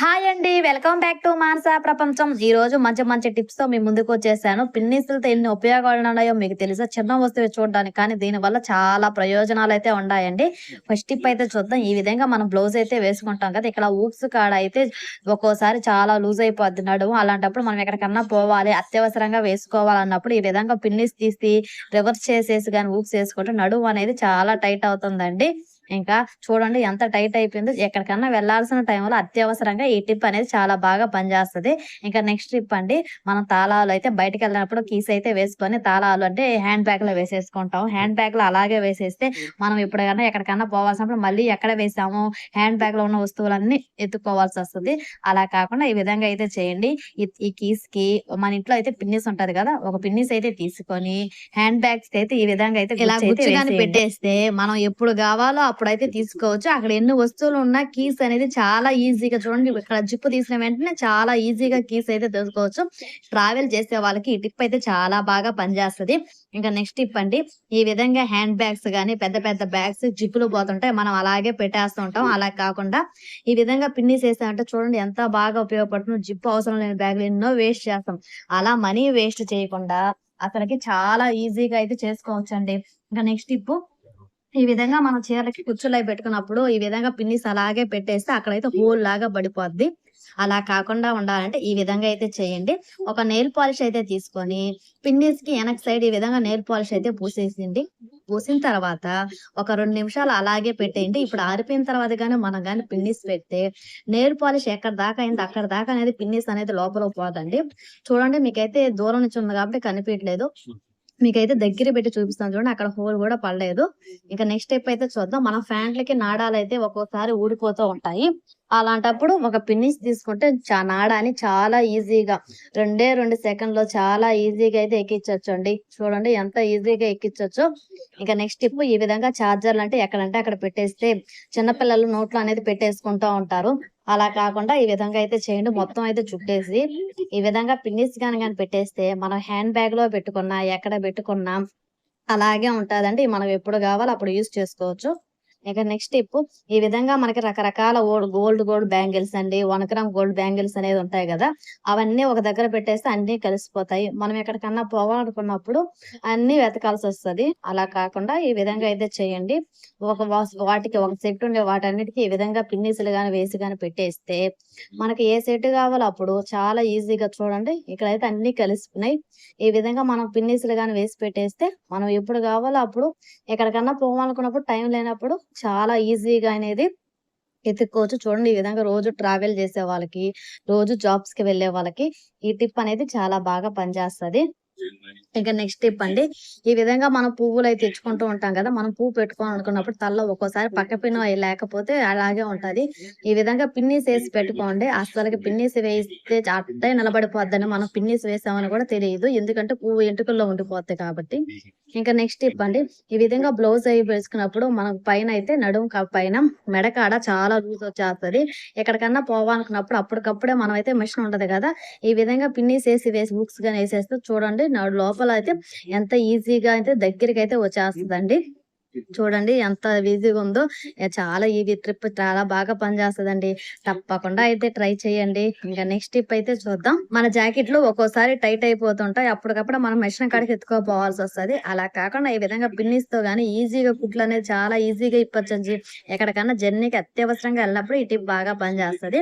Hi అండి welcome back to Manasa ప్రపంచం ఈ రోజు మంచి మంచి టిప్స్తో మీ ముందుకు వచ్చేసాను. పిన్నిసులతో ఎన్ని ఉపయోగాలు ఉన్నాయో మీకు తెలుసా? చిన్న వస్తువు చూడడానికి కానీ దీని వల్ల చాలా ప్రయోజనాలు అయితే ఉన్నాయండి. ఫస్ట్ టిప్ అయితే చూద్దాం. ఈ విధంగా మనం బ్లౌజ్ అయితే వేసుకుంటాం కదా ఇక్కడ ఊప్స్ కాడ అయితే ఒక్కోసారి చాలా లూజ్ అయిపోద్ది నడుము. అలాంటప్పుడు మనం ఎక్కడికన్నా పోవాలి అత్యవసరంగా వేసుకోవాలన్నప్పుడు ఈ విధంగా పిన్నిస్ తీసి రివర్స్ చేసేసి కానీ ఊప్స్ వేసుకుంటే నడుము అనేది చాలా టైట్ అవుతుందండి. ఇంకా చూడండి ఎంత టైట్ అయిపోయిందో. ఎక్కడికన్నా వెళ్ళాల్సిన టైంలో అత్యవసరంగా ఈ టిప్ అనేది చాలా బాగా పనిచేస్తుంది. ఇంకా నెక్స్ట్ టిప్ అండి మనం తాళాలు అయితే బయటకు వెళ్ళినప్పుడు కీస్ అయితే వేసుకొని తాళాలు అంటే హ్యాండ్ బ్యాగ్లో వేసేసుకుంటాం. హ్యాండ్ బ్యాగ్లో అలాగే వేసేస్తే మనం ఎప్పుడైనా ఎక్కడికన్నా పోవాల్సినప్పుడు మళ్ళీ ఎక్కడ వేసాము హ్యాండ్ బ్యాగ్లో ఉన్న వస్తువులన్నీ ఎత్తుకోవాల్సి వస్తుంది. అలా కాకుండా ఈ విధంగా అయితే చేయండి. ఈ- కీస్కి మన ఇంట్లో అయితే పిన్నిస్ ఉంటది కదా ఒక పిన్నిస్ అయితే తీసుకొని హ్యాండ్ బ్యాగ్స్ అయితే ఈ విధంగా అయితే ఇలా. పెట్టేస్తే మనం ఎప్పుడు కావాలో అప్పుడైతే తీసుకోవచ్చు. అక్కడ ఎన్ని వస్తువులు ఉన్నా కీస్ అనేది చాలా ఈజీగా చూడండి. ఇక్కడ జిప్పు తీసిన వెంటనే చాలా ఈజీగా కీస్ అయితే తీసుకోవచ్చు ట్రావెల్ చేసే వాళ్ళకి ఈ టిప్ అయితే చాలా బాగా పనిచేస్తుంది. ఇంకా నెక్స్ట్ టిప్ అండి. ఈ విధంగా హ్యాండ్ బ్యాగ్స్ కానీ పెద్ద పెద్ద బ్యాగ్స్ జిప్పులు పోతుంటాయి. మనం అలాగే పెట్టేస్తూ ఉంటాం. అలా కాకుండా ఈ విధంగా పిన్నిస్ వేసామంటే చూడండి ఎంత బాగా ఉపయోగపడుతుంది. జిప్పు అవసరం లేని బ్యాగులు ఎన్నో వేస్ట్ చేస్తాం. అలా మనీ వేస్ట్ చేయకుండా అతనికి చాలా ఈజీగా అయితే చేసుకోవచ్చు అండి ఇంకా నెక్స్ట్ టిప్పు ఈ విధంగా మనం చీరలకి కుచ్చులై పెట్టుకున్నప్పుడు ఈ విధంగా పిన్నిస్ అలాగే పెట్టేస్తే అక్కడైతే హోల్ లాగా పడిపోద్ది. అలా కాకుండా ఉండాలంటే ఈ విధంగా అయితే చేయండి. ఒక నెయిల్ పాలిష్ అయితే తీసుకొని పిన్నిస్కి వెనక్ సైడ్ ఈ విధంగా నెయిల్ పాలిష్ అయితే పూసేసింది పూసిన తర్వాత ఒక రెండు నిమిషాలు అలాగే పెట్టేయండి. ఇప్పుడు ఆరిపోయిన తర్వాత కానీ మనం కానీ పిన్నిస్ పెడితే నెయిల్ పాలిష్ ఎక్కడ దాకా అయింది అక్కడ దాకా అనేది పిన్నిస్ అనేది లోపల పోదండి. చూడండి మీకైతే దూరం నుంచి ఉంది కాబట్టి కనిపించలేదు మీకైతే దగ్గర పెట్టి చూపిస్తాను చూడండి అక్కడ హోల్ కూడా పడలేదు. ఇంకా నెక్స్ట్ స్టెప్ అయితే చూద్దాం. మన ఫ్యాంట్లకి నాడాలు అయితే ఒక్కోసారి ఊడిపోతూ ఉంటాయి. అలాంటప్పుడు ఒక పిన్నిస్ తీసుకుంటే చా నాడాని చాలా ఈజీగా రెండే రెండు సెకండ్లో చాలా ఈజీగా అయితే ఎక్కించవచ్చు అండి చూడండి ఎంత ఈజీగా ఎక్కించవచ్చు ఇంకా నెక్స్ట్ టిప్ ఈ విధంగా చార్జర్లు అంటే ఎక్కడంటే అక్కడ పెట్టేస్తే చిన్నపిల్లలు నోట్లో అనేది పెట్టేసుకుంటూ ఉంటారు. అలా కాకుండా ఈ విధంగా అయితే చేయండి. మొత్తం అయితే చుట్టేసి ఈ విధంగా పిన్నిస్ కానీ కానీ పెట్టేస్తే మనం హ్యాండ్ బ్యాగ్లో పెట్టుకున్నా ఎక్కడ పెట్టుకున్నా అలాగే ఉంటదండి. మనం ఎప్పుడు కావాలో అప్పుడు యూస్ చేసుకోవచ్చు. ఇక నెక్స్ట్ టిప్ ఈ విధంగా మనకి రకరకాల గోల్డ్ గోల్డ్ బ్యాంగిల్స్ అండి వనకరం గోల్డ్ బ్యాంగిల్స్ అనేది ఉంటాయి కదా అవన్నీ ఒక దగ్గర పెట్టేస్తే అన్ని కలిసిపోతాయి. మనం ఎక్కడికన్నా పోవాలనుకున్నప్పుడు అన్ని వెతకాల్సి వస్తుంది. అలా కాకుండా ఈ విధంగా అయితే చేయండి. ఒక వాటికి ఒక సెట్ ఉండే వాటన్నిటికీ ఈ విధంగా పిన్నీసులు కానీ వేసి కానీ పెట్టేస్తే మనకి ఏ సెట్ కావాలో అప్పుడు చాలా ఈజీగా చూడండి. ఇక్కడైతే అన్ని కలిసిపోయినాయి. ఈ విధంగా మనం పిన్నీసులు కానీ వేసి పెట్టేస్తే మనం ఎప్పుడు కావాలో అప్పుడు ఎక్కడికన్నా పోవాలనుకున్నప్పుడు టైం లేనప్పుడు చాలా ఈజీగా అనేది ఎత్తుక్కోవచ్చు చూడండి ఈ విధంగా రోజు ట్రావెల్ చేసే వాళ్ళకి రోజు జాబ్స్కి వెళ్ళే వాళ్ళకి ఈ టిప్ అనేది చాలా బాగా పనిచేస్తుంది. ఇక నెక్స్ట్ టిప్ అండి. ఈ విధంగా మనం పువ్వులు అయితే తెచ్చుకుంటూ ఉంటాం కదా మనం పువ్వు పెట్టుకోవాలి అనుకున్నప్పుడు తల్ల ఒక్కోసారి పక్క పిన్న లేకపోతే అలాగే ఉంటది. ఈ విధంగా పిన్నిస్ వేసి పెట్టుకోండి. అసలుకి పిన్నిస్ వేస్తే అట్టే నిలబడిపోద్దని మనం పిన్నిస్ వేసామని కూడా తెలియదు. ఎందుకంటే పువ్వు ఎంటుకల్లో ఉండిపోతాయి కాబట్టి. ఇంకా నెక్స్ట్ టిప్ అండి. ఈ విధంగా బ్లౌజ్ అవి వేసుకున్నప్పుడు మనకు పైన అయితే నడుము కా- పైన మెడకాడ చాలా లూజ్ వచ్చేస్తది. ఎక్కడికన్నా పోవాలనుకున్నప్పుడు అప్పటికప్పుడే మనం అయితే మిషన్ ఉంటది కదా ఈ విధంగా పిన్నిస్ వేసి వేసి బుక్స్ గానీ వేసేస్తే చూడండి లోపల అయితే ఎంత ఈజీగా అయితే దగ్గరికి అయితే వచ్చేస్తుందండి. చూడండి ఎంత ఈజీగా ఉందో. చాలా ఈ ట్రిప్ చాలా బాగా పనిచేస్తుందండి. తప్పకుండా అయితే ట్రై చేయండి. ఇంకా నెక్స్ట్ టిప్ అయితే చూద్దాం. మన జాకెట్లు ఒక్కోసారి టైట్ అయిపోతుంటాయి. అప్పటికప్పుడు మనం మెషిన్ కాడికి ఎత్తుకోపోవాల్సి వస్తది. అలా కాకుండా ఈ విధంగా పిన్నిస్తో గానీ ఈజీగా కుట్లు అనేది చాలా ఈజీగా ఇప్పచ్చండి. ఎక్కడికన్నా జర్నీకి అత్యవసరంగా వెళ్ళినప్పుడు ఈ టిప్ బాగా పనిచేస్తుంది.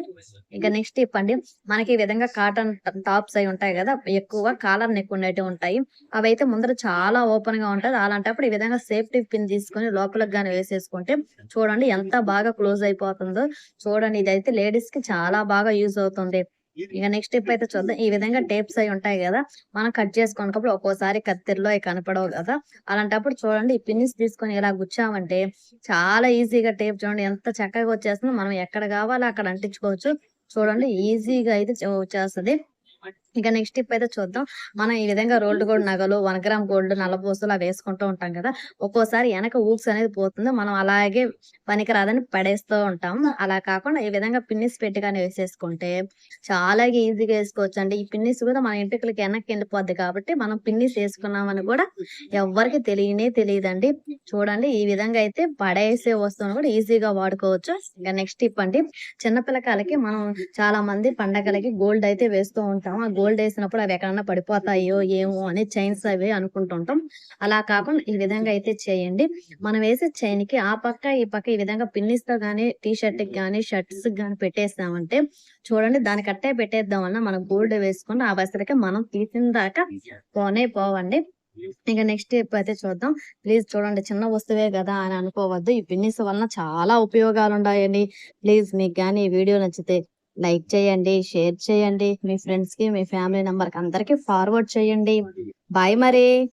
ఇంకా నెక్స్ట్ టిప్ అండి. మనకి ఈ విధంగా కాటన్ టాప్స్ అయి ఉంటాయి కదా. ఎక్కువ కాలర్ నెక్ ఉండేటివి ఉంటాయి. అవి అయితే ముందర చాలా ఓపెన్గా ఉంటది. అలాంటప్పుడు ఈ విధంగా సేఫ్టీ పిన్ తీసుకొని లోపలికి గాని వేసేసుకుంటే చూడండి ఎంత బాగా క్లోజ్ అయిపోతుందో. చూడండి ఇదైతే లేడీస్కి చాలా బాగా యూజ్ అవుతుంది. ఇక నెక్స్ట్ స్టెప్ అయితే చూద్దాం. ఈ విధంగా టేప్స్ అయి ఉంటాయి కదా మనం కట్ చేసుకున్నప్పుడు ఒక్కోసారి కత్తిరిలో అవి కనపడవు కదా. అలాంటప్పుడు చూడండి ఈ పిన్నిస్ తీసుకొని ఇలా గుచ్చామంటే చాలా ఈజీగా టేప్ చూడండి ఎంత చక్కగా వచ్చేస్తుందో. మనం ఎక్కడ కావాలో అక్కడ అంటించుకోవచ్చు. చూడండి ఈజీగా అయితే వచ్చేస్తుంది. ఇక నెక్స్ట్ టిప్ అయితే చూద్దాం. మనం ఈ విధంగా రోల్డ్ గోల్డ్ నగలు వన్ గ్రామ్ గోల్డ్ నల్లపూసలు అవి వేసుకుంటూ ఉంటాం కదా. ఒక్కోసారి వెనక ఊక్స్ అనేది పోతుంది. మనం అలాగే పనికిరాదని పడేస్తూ ఉంటాం. అలా కాకుండా ఈ విధంగా పిన్నిస్ పెట్టి కానీ వేసేసుకుంటే చాలా ఈజీగా వేసుకోవచ్చు అండి ఈ పిన్నిస్ కూడా మన ఇంటికి వెనక్కి వెళ్ళిపోద్ది కాబట్టి మనం పిన్నిస్ వేసుకున్నామని కూడా ఎవ్వరికి తెలియనే తెలియదండి. చూడండి ఈ విధంగా అయితే పడేసే వస్తువును కూడా ఈజీగా వాడుకోవచ్చు. ఇక నెక్స్ట్ టిప్ అండి చిన్న పిల్లకాయలకి మనం చాలా మంది పండగలకి గోల్డ్ అయితే వేస్తూ ఉంటాం. ఆ గోల్డ్ వేసినప్పుడు అవి ఎక్కడన్నా పడిపోతాయో ఏమో అని చైన్స్ అవి అనుకుంటుంటాం. అలా కాకుండా ఈ విధంగా అయితే చేయండి. మనం వేసే చైన్కి ఆ పక్క ఈ పక్క ఈ విధంగా పిన్నిస్తో గానీ టీ షర్ట్కి గానీ షర్ట్స్కి గానీ పెట్టేసామంటే చూడండి దానికి అట్టే పెట్టేద్దాం వల్ల మనం గోల్డ్ వేసుకుని ఆ వసరికి మనం తీసిన దాకా పోనే పోవండి. ఇంకా నెక్స్ట్ స్టెప్ అయితే చూద్దాం. ప్లీజ్ చూడండి చిన్న వస్తువే కదా అని అనుకోవద్దు. ఈ పిన్నిస్ వలన చాలా ఉపయోగాలు ఉన్నాయండి ప్లీజ్ మీకు కానీ ఈ వీడియో నచ్చితే లైక్ చేయండి షేర్ చేయండి. మీ ఫ్రెండ్స్కి మీ ఫ్యామిలీ నంబర్కి అందరికి ఫార్వర్డ్ చేయండి. బాయ్ మరి.